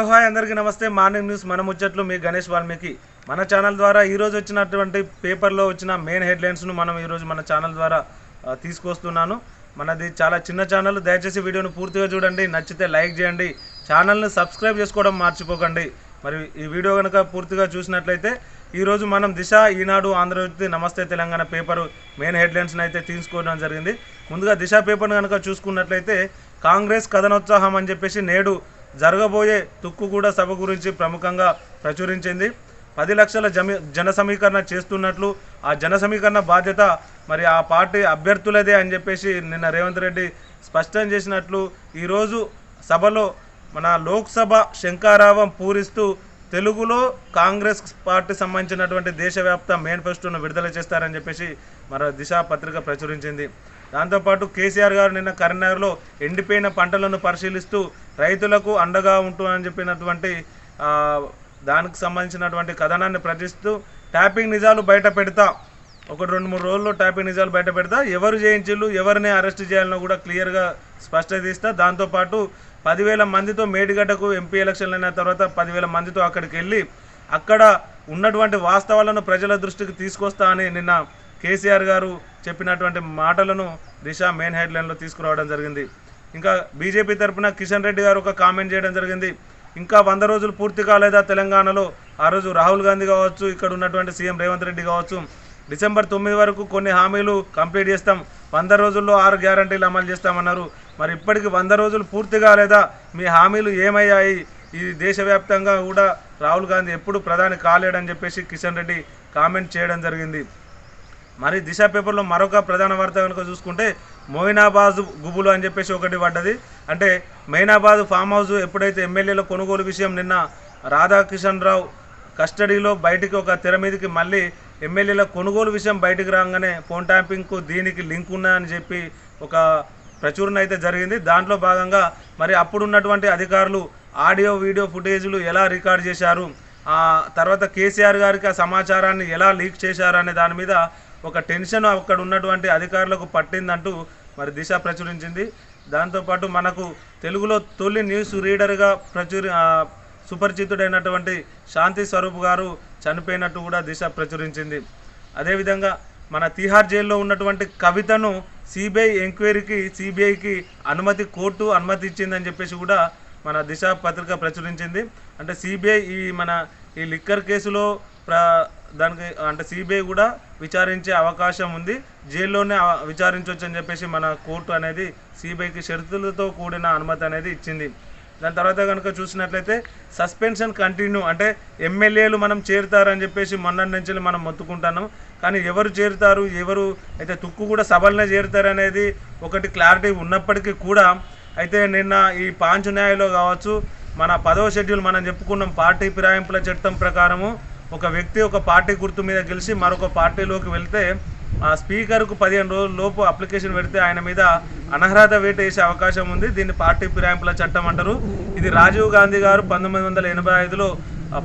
Hello hi అందరికీ నమస్తే. Morning news మన ముచ్చట్లు మీ గణేష్ వాల్మీకి. మన ఛానల్ ద్వారా ఈరోజు వచ్చినటువంటి పేపర్లో వచ్చిన మెయిన్ హెడ్లైన్స్ను మనం ఈరోజు మన ఛానల్ ద్వారా తీసుకొస్తున్నాను. మనది చాలా చిన్న ఛానల్. దయచేసి వీడియోను పూర్తిగా చూడండి. నచ్చితే లైక్ చేయండి. ఛానల్ని సబ్స్క్రైబ్ చేసుకోవడం మర్చిపోకండి. మరి ఈ వీడియో కనుక పూర్తిగా చూసినట్లయితే ఈరోజు మనం దిశ ఈనాడు ఆంధ్రజ్యోతి నమస్తే తెలంగాణ పేపర్ మెయిన్ హెడ్లైన్స్ని అయితే తీసుకోవడం జరిగింది. ముందుగా దిశ పేపర్ను కనుక చూసుకున్నట్లయితే కాంగ్రెస్ కథనోత్సాహం అని చెప్పేసి నేడు జరగబోయే తుక్కుగూడ సభ గురించి ప్రముఖంగా ప్రచురించింది. పది లక్షల జమి జన సమీకరణ చేస్తున్నట్లు ఆ జన సమీకరణ బాధ్యత మరి ఆ పార్టీ అభ్యర్థులదే అని చెప్పేసి నిన్న రేవంత్ రెడ్డి స్పష్టం చేసినట్లు ఈరోజు సభలో మన లోక్సభ శంకారావం పూరిస్తూ తెలుగులో కాంగ్రెస్ పార్టీ సంబంధించినటువంటి దేశవ్యాప్త మేనిఫెస్టోను విడుదల చేస్తారని చెప్పేసి మన దిశ పత్రిక ప్రచురించింది. దాంతోపాటు కేసీఆర్ గారు నిన్న కరీంనగర్లో ఎండిపోయిన పంటలను పరిశీలిస్తూ రైతులకు అండగా ఉంటుందని చెప్పినటువంటి దానికి సంబంధించినటువంటి కథనాన్ని ప్రచురిస్తూ ట్యాపింగ్ నిజాలు బయట పెడతా. ఒకటి రెండు మూడు రోజుల్లో ట్యాపింగ్ నిజాలు బయట పెడతా. ఎవరు చేయించిళ్ళు ఎవరిని అరెస్ట్ చేయాలనో కూడా క్లియర్గా స్పష్టత ఇస్తా. దాంతోపాటు పదివేల మందితో మేడిగడ్డకు ఎంపీ ఎలక్షన్లు అయిన తర్వాత పదివేల మందితో అక్కడికి వెళ్ళి అక్కడ ఉన్నటువంటి వాస్తవాలను ప్రజల దృష్టికి తీసుకొస్తా అని నిన్న కేసీఆర్ గారు చెప్పినటువంటి మాటలను దిశ మెయిన్ హెడ్లైన్లో తీసుకురావడం జరిగింది. ఇంకా బీజేపీ తరపున కిషన్ రెడ్డి గారు ఒక కామెంట్ చేయడం జరిగింది. ఇంకా వంద రోజులు పూర్తి కాలేదా తెలంగాణలో? ఆ రోజు రాహుల్ గాంధీ కావచ్చు ఇక్కడ ఉన్నటువంటి సీఎం రేవంత్ రెడ్డి కావచ్చు. డిసెంబర్ తొమ్మిది వరకు కొన్ని హామీలు కంప్లీట్ చేస్తాం. వంద రోజుల్లో ఆరు గ్యారంటీలు అమలు చేస్తామన్నారు. మరి ఇప్పటికి వంద రోజులు పూర్తి కాలేదా? మీ హామీలు ఏమయ్యాయి? ఈ దేశవ్యాప్తంగా కూడా రాహుల్ గాంధీ ఎప్పుడు ప్రధాని కాలేడని చెప్పేసి కిషన్ రెడ్డి కామెంట్ చేయడం జరిగింది. మరి దిశ పేపర్లో మరొక ప్రధాన వార్త కనుక చూసుకుంటే మోయినాబాద్ గుబులు అని చెప్పేసి ఒకటి పడ్డది. అంటే మైనాబాద్ ఫామ్ హౌస్ ఎప్పుడైతే ఎమ్మెల్యేల కొనుగోలు విషయం నిన్న రాధాకిషన్ రావు కస్టడీలో బయటికి ఒక తెర మీదకి మళ్ళీ ఎమ్మెల్యేల కొనుగోలు విషయం బయటకు రాగానే ఫోన్ ట్యాంపింగ్కు దీనికి లింక్ ఉన్నాయని చెప్పి ఒక ప్రచురణ అయితే జరిగింది. దాంట్లో భాగంగా మరి అప్పుడున్నటువంటి అధికారులు ఆడియో వీడియో ఫుటేజ్లు ఎలా రికార్డ్ చేశారు? తర్వాత కేసీఆర్ గారికి ఆ సమాచారాన్ని ఎలా లీక్ చేశారు అనే దాని మీద ఒక టెన్షన్ అక్కడ ఉన్నటువంటి అధికారులకు పట్టిందంటూ మరి దిశ ప్రచురించింది. దాంతోపాటు మనకు తెలుగులో తొలి న్యూస్ రీడర్గా ప్రచురి సుపరిచితుడైనటువంటి శాంతి స్వరూప్ గారు చనిపోయినట్టు కూడా దిశ ప్రచురించింది. అదేవిధంగా మన తిహార్ జైల్లో ఉన్నటువంటి కవితను సిబిఐ ఎంక్వైరీకి సిబిఐకి అనుమతి కోర్టు అనుమతి ఇచ్చిందని చెప్పేసి కూడా మన దిశ పత్రిక ప్రచురించింది. అంటే సిబిఐ ఈ మన ఈ లిక్కర్ కేసులో దానికి అంటే సిబిఐ కూడా విచారించే అవకాశం ఉంది. జైల్లోనే విచారించవచ్చు అని చెప్పేసి మన కోర్టు అనేది సిబిఐకి షరతులతో కూడిన అనుమతి అనేది ఇచ్చింది. దాని తర్వాత కనుక చూసినట్లయితే సస్పెన్షన్ కంటిన్యూ అంటే ఎమ్మెల్యేలు మనం చేరుతారని చెప్పేసి మొన్నటి నుంచి మనం మొత్తుకుంటున్నాం. కానీ ఎవరు చేరుతారు ఎవరు అయితే తుక్కు కూడా సభలనే చేరుతారు అనేది ఒకటి క్లారిటీ ఉన్నప్పటికీ కూడా అయితే నిన్న ఈ పాంచు న్యాయలో కావచ్చు మన పదవ షెడ్యూల్ మనం చెప్పుకున్నాం పార్టీ ఫిరాయింపుల చట్టం ప్రకారము ఒక వ్యక్తి ఒక పార్టీ గుర్తు మీద గెలిచి మరొక పార్టీలోకి వెళ్తే ఆ స్పీకర్కు పదిహేను రోజుల లోపు అప్లికేషన్ పెడితే ఆయన మీద అనర్హత వేటు వేసే అవకాశం ఉంది. దీన్ని పార్టీ ఫిరాయింపుల చట్టం అంటారు. ఇది రాజీవ్ గాంధీ గారు పంతొమ్మిది వందల ఎనభై ఐదులో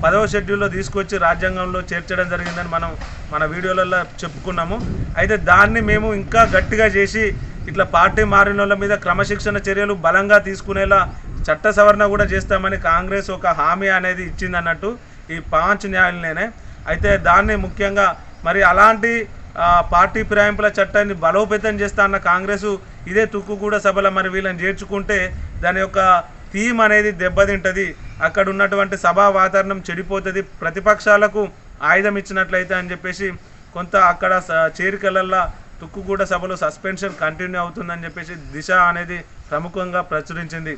పదవ షెడ్యూల్లో తీసుకొచ్చి రాజ్యాంగంలో చేర్చడం జరిగిందని మనం మన వీడియోలలో చెప్పుకున్నాము. అయితే దాన్ని మేము ఇంకా గట్టిగా చేసి ఇట్లా పార్టీ మారిన వాళ్ళ మీద క్రమశిక్షణ చర్యలు బలంగా తీసుకునేలా చట్ట సవరణ కూడా చేస్తామని కాంగ్రెస్ ఒక హామీ అనేది ఇచ్చింది అన్నట్టు ఈ పాంచ్ న్యాయాలనే అయితే దాన్ని ముఖ్యంగా మరి అలాంటి పార్టీ ఫిరాయింపుల చట్టాన్ని బలోపేతం చేస్తా అన్న కాంగ్రెస్ ఇదే తుక్కుగూడ సభలో మరి వీళ్ళని చేర్చుకుంటే దాని యొక్క థీమ్ అనేది దెబ్బతింటది. అక్కడ ఉన్నటువంటి సభా వాతావరణం చెడిపోతుంది. ప్రతిపక్షాలకు ఆయుధం ఇచ్చినట్లయితే అని చెప్పేసి కొంత అక్కడ చేరికలల్లా తుక్కుగూడ సభలో సస్పెన్షన్ కంటిన్యూ అవుతుందని చెప్పేసి దిశ అనేది ప్రముఖంగా ప్రచురించింది.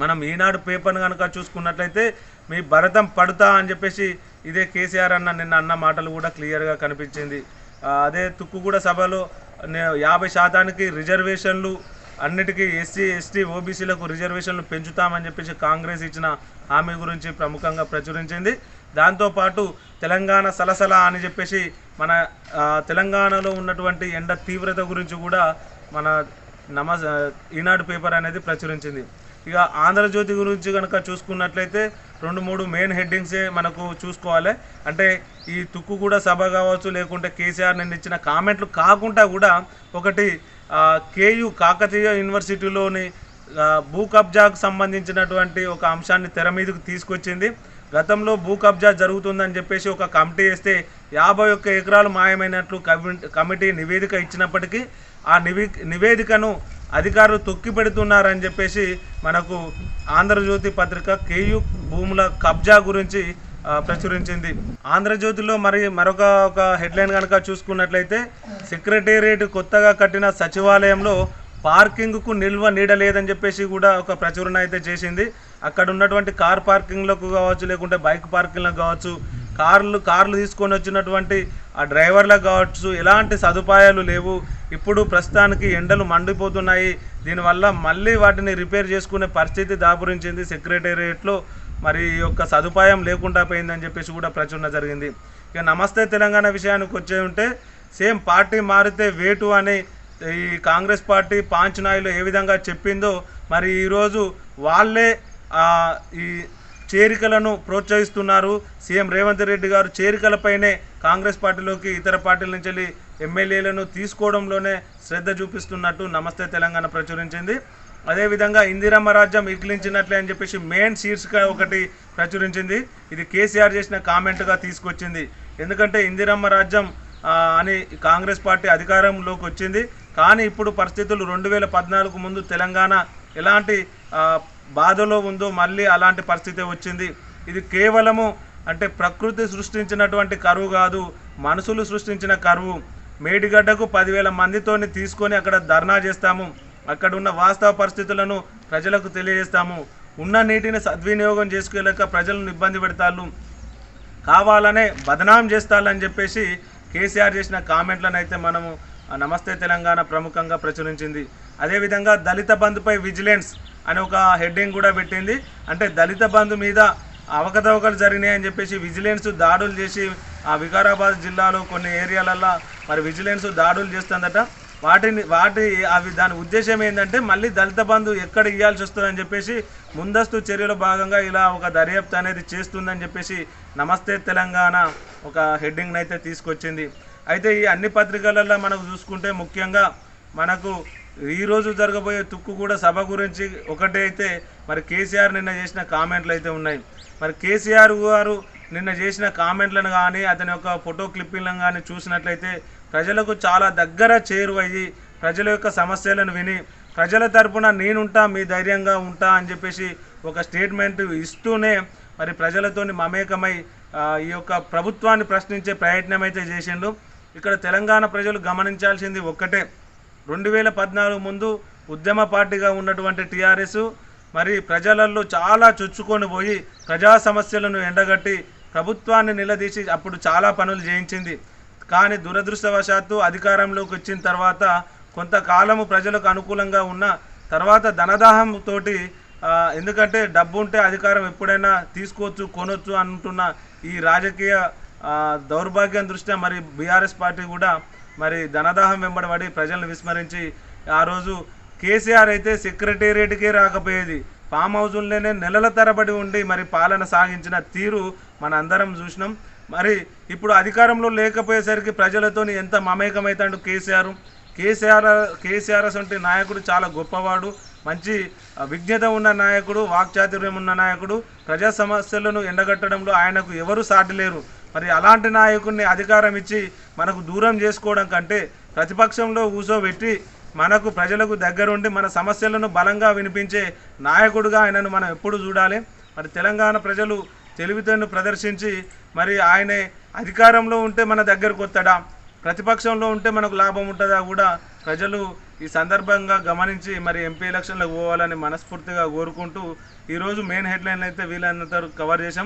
మనం ఈనాడు పేపర్ను కనుక చూసుకున్నట్లయితే మీ భరతం పడుతా అని చెప్పేసి ఇదే కేసీఆర్ అన్న నిన్న అన్న మాటలు కూడా క్లియర్గా కనిపించింది. అదే తుక్కుగూడ సభలో నే- యాభై శాతానికి రిజర్వేషన్లు అన్నిటికీ ఎస్సీ ఎస్టీ ఓబీసీలకు రిజర్వేషన్లు పెంచుతామని చెప్పేసి కాంగ్రెస్ ఇచ్చిన హామీ గురించి ప్రముఖంగా ప్రచురించింది. దాంతోపాటు తెలంగాణ సలసల అని చెప్పేసి మన తెలంగాణలో ఉన్నటువంటి ఎండ తీవ్రత గురించి కూడా మన నమ ఈనాడు పేపర్ అనేది ప్రచురించింది. ఇక ఆంధ్రజ్యోతి గురించి కనుక చూసుకున్నట్లయితే రెండు మూడు మెయిన్ హెడ్డింగ్సే మనకు చూసుకోవాలి. అంటే ఈ తుక్కు కూడా సభ కావచ్చు లేకుంటే కేసీఆర్ నిన్న ఇచ్చిన కామెంట్లు కాకుండా కూడా ఒకటి కేయు కాకతీయ యూనివర్సిటీలోని భూ కబ్జాకు సంబంధించినటువంటి ఒక అంశాన్ని తెర మీదకు తీసుకొచ్చింది. గతంలో భూ కబ్జా జరుగుతుందని చెప్పేసి ఒక కమిటీ వేస్తే యాభై ఒక్క ఎకరాలు మాయమైనట్లు కమి- కమిటీ నివేదిక ఇచ్చినప్పటికీ ఆ నివే నివేదికను అధికారులు తొక్కి పెడుతున్నారని చెప్పేసి మనకు ఆంధ్రజ్యోతి పత్రిక కేయు భూముల కబ్జా గురించి ప్రచురించింది. ఆంధ్రజ్యోతిలో మరి మరొక ఒక హెడ్లైన్ కనుక చూసుకున్నట్లయితే సెక్రటేరియట్ కొత్తగా కట్టిన సచివాలయంలో పార్కింగ్కు నిల్వ నీడలేదని చెప్పేసి కూడా ఒక ప్రచురణ అయితే చేసింది. అక్కడ ఉన్నటువంటి కార్ పార్కింగ్లకు కావచ్చు లేకుంటే బైక్ పార్కింగ్లకు కావచ్చు కార్లు కార్లు తీసుకొని వచ్చినటువంటి ఆ డ్రైవర్లకు కావచ్చు ఎలాంటి సదుపాయాలు లేవు. ఇప్పుడు ప్రస్తుతానికి ఎండలు మండిపోతున్నాయి. దీనివల్ల మళ్ళీ వాటిని రిపేర్ చేసుకునే పరిస్థితి దాపురించింది సెక్రటేరియట్లో. మరి ఈ యొక్క సదుపాయం లేకుండా పోయిందని చెప్పేసి కూడా ప్రచురణ జరిగింది. ఇక నమస్తే తెలంగాణ విషయానికి వచ్చే ఉంటే సేమ్ పార్టీ మారితే వేటు అని ఈ కాంగ్రెస్ పార్టీ పాంచనాయిలో ఏ విధంగా చెప్పిందో మరి ఈరోజు వాళ్ళే ఈ చేరికలను ప్రోత్సహిస్తున్నారు. సీఎం రేవంత్ రెడ్డి గారు చేరికలపైనే కాంగ్రెస్ పార్టీలోకి ఇతర పార్టీల నుంచి వెళ్ళి ఎమ్మెల్యేలను తీసుకోవడంలోనే శ్రద్ధ చూపిస్తున్నట్టు నమస్తే తెలంగాణ ప్రచురించింది. అదేవిధంగా ఇందిరమ్మ రాజ్యం ఇక్లించినట్లే అని చెప్పేసి మెయిన్ శీర్షిక ఒకటి ప్రచురించింది. ఇది కేసీఆర్ చేసిన కామెంట్గా తీసుకొచ్చింది. ఎందుకంటే ఇందిరమ్మ రాజ్యం అని కాంగ్రెస్ పార్టీ అధికారంలోకి వచ్చింది. కానీ ఇప్పుడు పరిస్థితులు రెండు వేల పద్నాలుగు ముందు తెలంగాణ ఎలాంటి బాధలో ఉందో మళ్ళీ అలాంటి పరిస్థితి వచ్చింది. ఇది కేవలము అంటే ప్రకృతి సృష్టించినటువంటి కరువు కాదు మనుషులు సృష్టించిన కరువు. మేడిగడ్డకు పదివేల మందితోని తీసుకొని అక్కడ ధర్నా చేస్తాము. అక్కడ ఉన్న వాస్తవ పరిస్థితులను ప్రజలకు తెలియజేస్తాము. ఉన్న నీటిని సద్వినియోగం చేసుకోలేక ప్రజలను ఇబ్బంది పెడతాళ్ళు. కావాలనే బదనాం చేస్తారని చెప్పేసి కేసీఆర్ చేసిన కామెంట్లను అయితే మనము నమస్తే తెలంగాణ ప్రముఖంగా ప్రచురించింది. అదేవిధంగా దళిత బంధుపై విజిలెన్స్ అని ఒక హెడ్డింగ్ కూడా పెట్టింది. అంటే దళిత బంధు మీద అవకతవకలు జరిగినాయని చెప్పేసి విజిలెన్స్ దాడులు చేసి ఆ వికారాబాద్ జిల్లాలో కొన్ని ఏరియాలల్లో మరి విజిలెన్స్ దాడులు చేస్తుందట. వాటిని వాటి అవి దాని ఉద్దేశం ఏంటంటే మళ్ళీ దళిత బంధు ఎక్కడ ఇవ్వాల్సి వస్తుందని చెప్పేసి ముందస్తు చర్యలో భాగంగా ఇలా ఒక దర్యాప్తు అనేది చేస్తుందని చెప్పేసి నమస్తే తెలంగాణ ఒక హెడ్డింగ్ని అయితే తీసుకొచ్చింది. అయితే ఈ అన్ని పత్రికలలో మనకు చూసుకుంటే ముఖ్యంగా మనకు ఈరోజు జరగబోయే తుక్కు కూడా సభ గురించి ఒకటే అయితే మరి కేసీఆర్ నిన్న చేసిన కామెంట్లు అయితే ఉన్నాయి. మరి కేసీఆర్ గారు నిన్న చేసిన కామెంట్లను కానీ అతని యొక్క ఫోటో క్లిప్పింగ్లను కానీ చూసినట్లయితే ప్రజలకు చాలా దగ్గర చేరువయ్యి ప్రజల యొక్క సమస్యలను విని ప్రజల తరపున నేనుంటా మీ ధైర్యంగా ఉంటా అని చెప్పేసి ఒక స్టేట్మెంట్ ఇస్తూనే మరి ప్రజలతోని మమేకమై ఈ యొక్క ప్రభుత్వాన్ని ప్రశ్నించే ప్రయత్నం అయితే చేసిండు. ఇక్కడ తెలంగాణ ప్రజలు గమనించాల్సింది ఒక్కటే. రెండు వేల పద్నాలుగు ముందు ఉద్యమ పార్టీగా ఉన్నటువంటి టీఆర్ఎస్ మరి ప్రజలలో చాలా చొచ్చుకొని పోయి ప్రజా సమస్యలను ఎండగట్టి ప్రభుత్వాన్ని నిలదీసి అప్పుడు చాలా పనులు చేయించింది. కానీ దురదృష్టవశాత్తు అధికారంలోకి వచ్చిన తర్వాత కొంతకాలము ప్రజలకు అనుకూలంగా ఉన్న తర్వాత ధనదాహం తోటి ఎందుకంటే డబ్బు ఉంటే అధికారం ఎప్పుడైనా తీసుకోవచ్చు కొనొచ్చు అంటున్న ఈ రాజకీయ దౌర్భాగ్యం దృష్ట్యా మరి బీఆర్ఎస్ పార్టీ కూడా మరి ధనదాహం వెంబడబడి ప్రజలను విస్మరించి ఆ రోజు కేసీఆర్ అయితే సెక్రటేరియట్కే రాకపోయేది. ఫామ్ హౌజుల్లోనే నెలల తరబడి ఉండి మరి పాలన సాగించిన తీరు మన అందరం చూసినాం. మరి ఇప్పుడు అధికారంలో లేకపోయేసరికి ప్రజలతోని ఎంత మమేకమవుతాడు కేసీఆర్. కేసీఆర్ కేసీఆర్ వంటి నాయకుడు చాలా గొప్పవాడు. మంచి విజ్ఞత ఉన్న నాయకుడు వాక్చాతుర్యం ఉన్న నాయకుడు. ప్రజా సమస్యలను ఎండగట్టడంలో ఆయనకు ఎవరు సాటిలేరు మరి అలాంటి నాయకుడిని అధికారం ఇచ్చి మనకు దూరం చేసుకోవడం కంటే ప్రతిపక్షంలో కూర్చోబెట్టి మనకు ప్రజలకు దగ్గరుండి మన సమస్యలను బలంగా వినిపించే నాయకుడుగా ఆయనను మనం ఎప్పుడు చూడాలి. మరి తెలంగాణ ప్రజలు తెలివితేను ప్రదర్శించి మరి ఆయనే అధికారంలో ఉంటే మన దగ్గరకు వస్తాడా? ప్రతిపక్షంలో ఉంటే మనకు లాభం ఉంటుందా కూడా ప్రజలు ఈ సందర్భంగా గమనించి మరి ఎంపీ ఎలక్షన్లకు పోవాలని మనస్ఫూర్తిగా కోరుకుంటూ ఈరోజు మెయిన్ హెడ్లైన్ అయితే వీళ్ళందరూ కవర్ చేశాం.